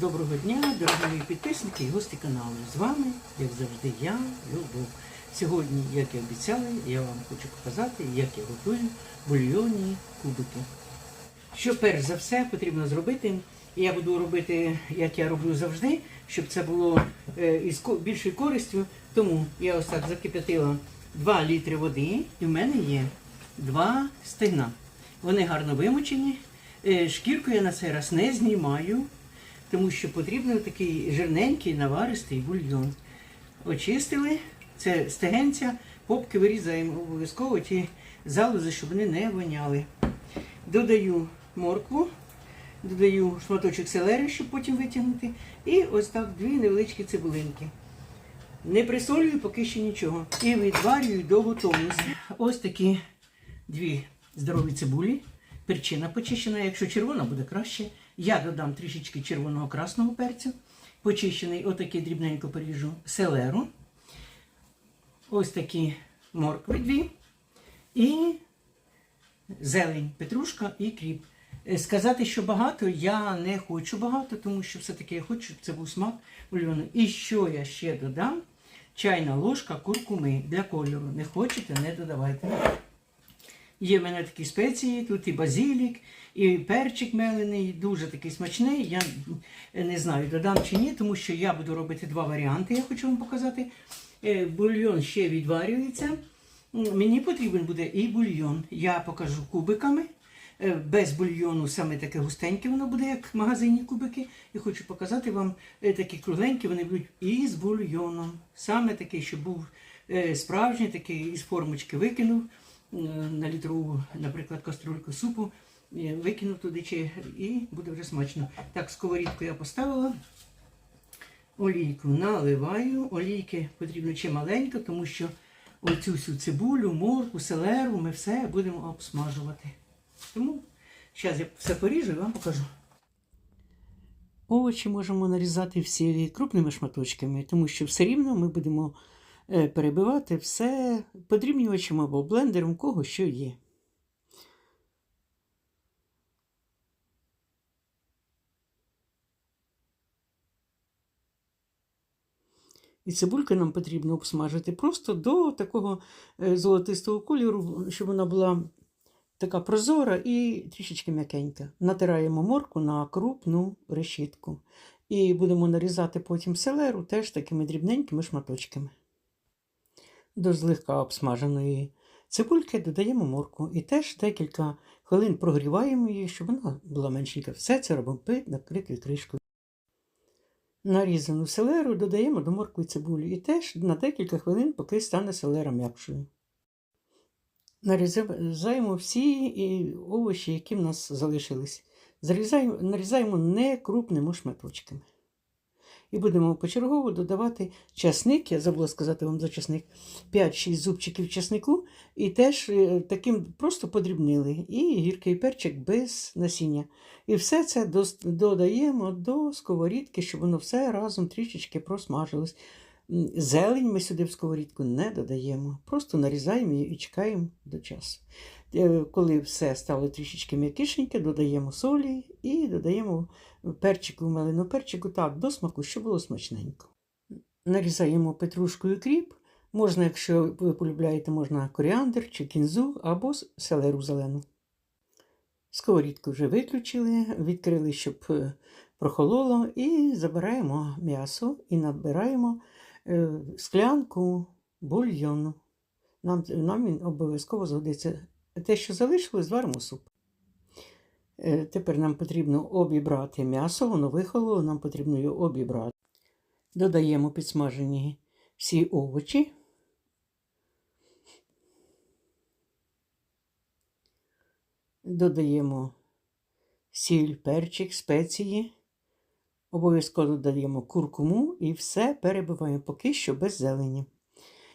Доброго дня, дорогі підписники і гості каналу. З вами, як завжди, я, Любов. Сьогодні, як і обіцяли, я вам хочу показати, як я готую бульйонні кубики. Що перш за все потрібно зробити, я буду робити, як я роблю завжди, щоб це було е, із більшою користю. Тому я ось так закип'ятила 2 літри води, і в мене є два стегна. Вони гарно вимочені. Е, Шкірку я на цей раз не знімаю, тому що потрібен такий жирненький наваристий бульйон. Очистили, це стегенця, попки вирізаємо обов'язково ті залози, щоб вони не воняли. Додаю моркву, додаю шматочок селери, щоб потім витягнути. І ось так дві невеличкі цибулинки. Не присолюю поки що нічого. І відварюю до готовності. Ось такі дві здорові цибулі. Перчина почищена, якщо червона буде краще. Я додам трішечки червоного красного перцю. Почищений, отакий дрібненько поріжу селеру. Ось такі моркви дві. І зелень, петрушка і кріп. Е, Сказати, що багато, я не хочу багато, тому що все-таки я хочу, щоб це був смак бульйону. І що я ще додам? Чайна ложка куркуми для кольору. Не хочете, не додавайте. Є в мене такі спеції, тут і базилік, і перчик мелений, дуже такий смачний. Я не знаю, додам чи ні, тому що я буду робити два варіанти, я хочу вам показати. Е, Бульйон ще відварюється. Мені потрібен буде і бульйон. Я покажу кубиками. Е, Без бульйону саме таке густеньке воно буде, як магазинні кубики. І хочу показати вам е, такі кругленькі, вони будуть із бульйоном. Саме такий, щоб був справжній, такий із формочки викинув на літрову, наприклад, каструльку супу. е, Викинув туди чи і буде вже смачно. Так, сковорідку я поставила. Олійку наливаю. Олійки потрібно чималенько, тому що оцю всю цибулю, морку, селеру ми все будемо обсмажувати. Тому зараз я все поріжу і вам покажу. Овочі можемо нарізати всі крупними шматочками, тому що все рівно ми будемо е, перебивати все подрібнювачем або блендером, кого що є. І цибульку нам потрібно обсмажити просто до такого е, золотистого кольору, щоб вона була така прозора і трішечки м'якенька. Натираємо морку на крупну решітку. І будемо нарізати потім селеру теж такими дрібненькими шматочками. До злегка обсмаженої цибульки додаємо морку і теж декілька хвилин прогріваємо її, щоб вона була меншенька. Все це робимо під накритою кришкою. Нарізану селеру додаємо до моркви цибулі і теж на декілька хвилин, поки стане селера м'якшою. Нарізаємо всі і овочі, які в нас залишились. Нарізаємо не крупними шматочками. І будемо почергово додавати часник, я забула сказати вам за часник, 5-6 зубчиків часнику, і теж е, таким просто подрібнили. І гіркий перчик без насіння. І все це додаємо до сковорідки, щоб воно все разом трішечки просмажилось. Зелень ми сюди в сковорідку не додаємо, просто нарізаємо її і чекаємо до часу. Е, Коли все стало трішечки м'якишеньке, додаємо солі і додаємо перчику, мелену перчику, так, до смаку, щоб було смачненько. Нарізаємо петрушку і кріп. Можна, якщо ви полюбляєте, можна коріандр чи кінзу або селеру зелену. Сковорідку вже виключили, відкрили, щоб е, прохололо, і забираємо м'ясо і набираємо е, склянку бульйону. Нам, нам він обов'язково згодиться. Те, що залишилось, зваримо суп. Е, Тепер нам потрібно обібрати м'ясо, воно вихололо, нам потрібно його обібрати. Додаємо підсмажені всі овочі. Додаємо сіль, перчик, спеції. Обов'язково додаємо куркуму і все перебиваємо поки що без зелені.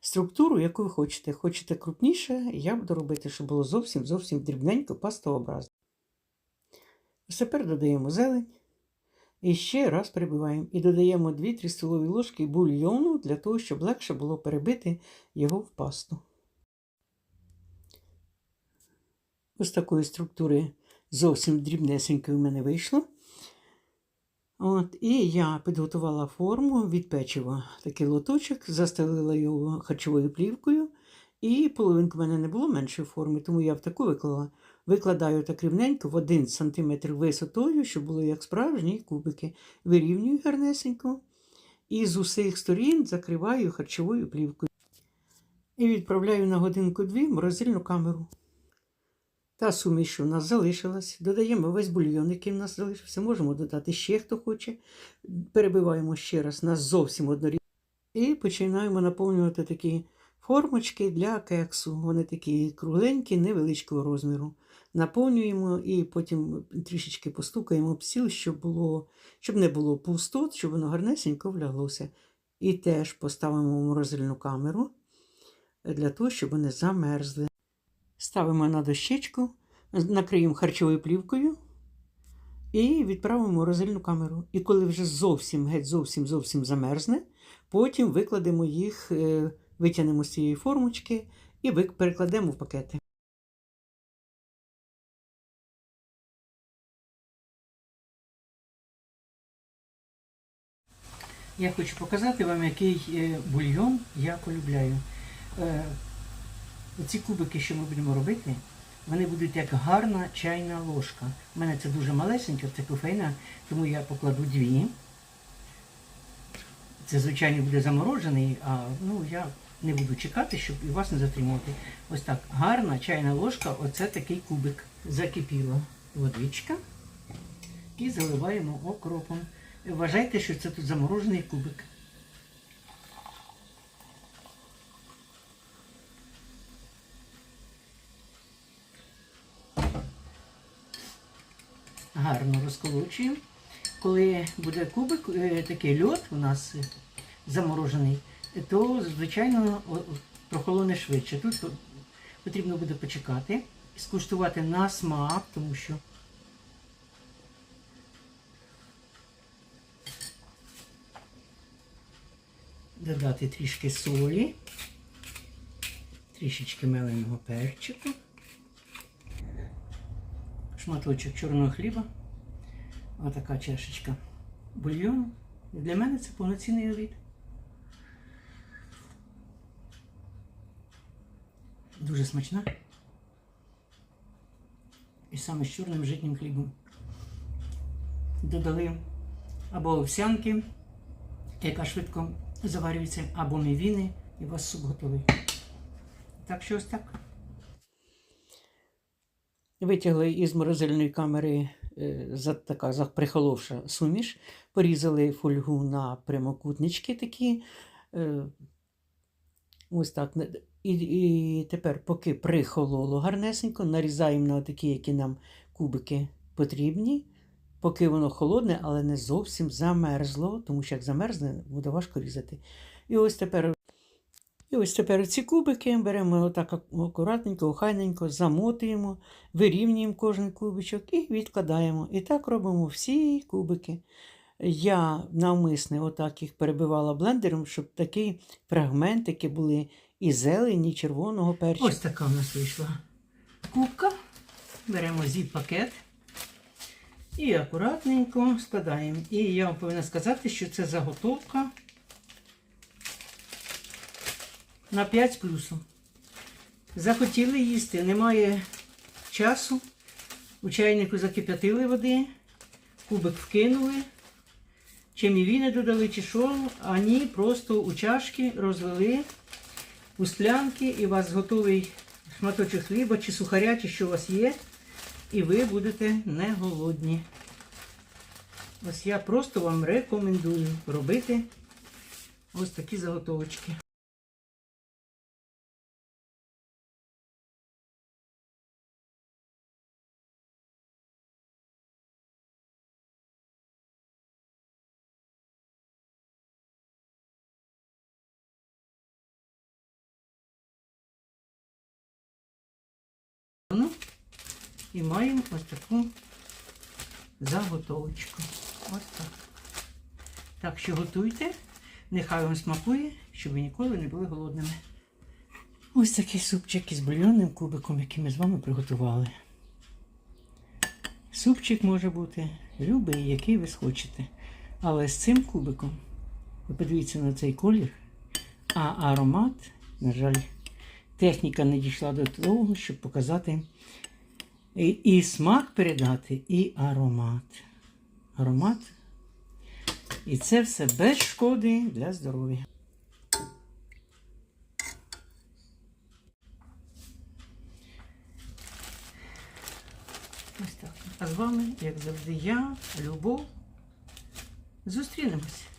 Структуру, яку ви хочете. Хочете крупніше, я буду робити, щоб було зовсім зовсім дрібненько пастообразно. Тепер додаємо зелень. І ще раз перебиваємо. І додаємо 2-3 столові ложки бульйону для того, щоб легше було перебити його в пасту. Ось такої структури зовсім дрібнесенької в мене вийшло. От, і я підготувала форму від печива, такий лоточок, застелила його харчовою плівкою, і половинку в мене не було меншої форми, тому я в таку виклала. Викладаю так рівненько в 1 см висотою, щоб було як справжні кубики. Вирівнюю гарнесенько і з усіх сторін закриваю харчовою плівкою. І відправляю на годинку-дві морозильну камеру. Та суміш, що у нас залишилась, додаємо весь бульйон, який в нас залишився. Можемо додати ще, хто хоче. Перебиваємо ще раз на зовсім однорідно. І починаємо наповнювати такі формочки для кексу. Вони такі кругленькі, невеличкого розміру. Наповнюємо і потім трішечки постукаємо об стіл, щоб, було, щоб не було пустот, щоб воно гарнесенько вляглося. І теж поставимо в морозильну камеру для того, щоб вони замерзли. Ставимо на дощечку, накриємо харчовою плівкою і відправимо в морозильну камеру. І коли вже зовсім геть зовсім зовсім замерзне, потім викладемо їх, е, витягнемо з цієї формочки і перекладемо в пакети. Я хочу показати вам, який е, бульйон я полюбляю. Е, Оці кубики, що ми будемо робити, вони будуть як гарна чайна ложка. У мене це дуже малесенька, це кофейна, тому я покладу дві. Це, звичайно, буде заморожений, а ну, я не буду чекати, щоб і вас не затримувати. Ось так. Гарна чайна ложка, оце такий кубик. Закипіла водичка і заливаємо окропом. Вважайте, що це тут заморожений кубик. гарно розколочуємо. Коли буде кубик, е, такий льод у нас заморожений, то, звичайно, прохолоне швидше. Тут потрібно буде почекати, скуштувати на смак, тому що додати трішки солі, трішечки меленого перчику шматочок чорного хліба. Отака чашечка бульйону. Для мене це повноцінний обід. Дуже смачна. І саме з чорним житнім хлібом. Додали або овсянки, яка швидко заварюється, або мівіни, і у вас суп готовий. Так що ось так. Витягли із морозильної камери е, за, така за- прихоловша суміш, порізали фольгу на прямокутнички такі. е, Ось так. І, і тепер, поки прихололо гарнесенько, нарізаємо на такі, які нам кубики потрібні. Поки воно холодне, але не зовсім замерзло, тому що як замерзне, буде важко різати. І ось тепер і ось тепер ці кубики беремо отак ак- акуратненько, охайненько, замотуємо, вирівнюємо кожен кубичок і відкладаємо. І так робимо всі кубики. Я навмисне отак їх перебивала блендером, щоб такі фрагментики були і зелені, і червоного перцю. Ось така в нас вийшла кубка. Беремо зіп-пакет і акуратненько складаємо. І я вам повинна сказати, що це заготовка на 5 з плюсом. Захотіли їсти, немає часу. У чайнику закип'ятили води, кубик вкинули, чи мівіни додали, чи що, а ні, просто у чашки розвели у склянки, і у вас готовий шматочок хліба, чи сухаря, чи що у вас є, і ви будете не голодні. Ось я просто вам рекомендую робити ось такі заготовочки. І маємо ось таку заготовочку. Ось так. Так що готуйте, нехай вам смакує, щоб ви ніколи не були голодними. Ось такий супчик із бульйонним кубиком, який ми з вами приготували. Супчик може бути любий, який ви схочете. Але з цим кубиком, ви подивіться на цей колір, а аромат, на жаль, техніка не дійшла до того, щоб показати і, і смак передати, і аромат. Аромат. І це все без шкоди для здоров'я. Ось так. А з вами, як завжди, я, Любов. Зустрінемось.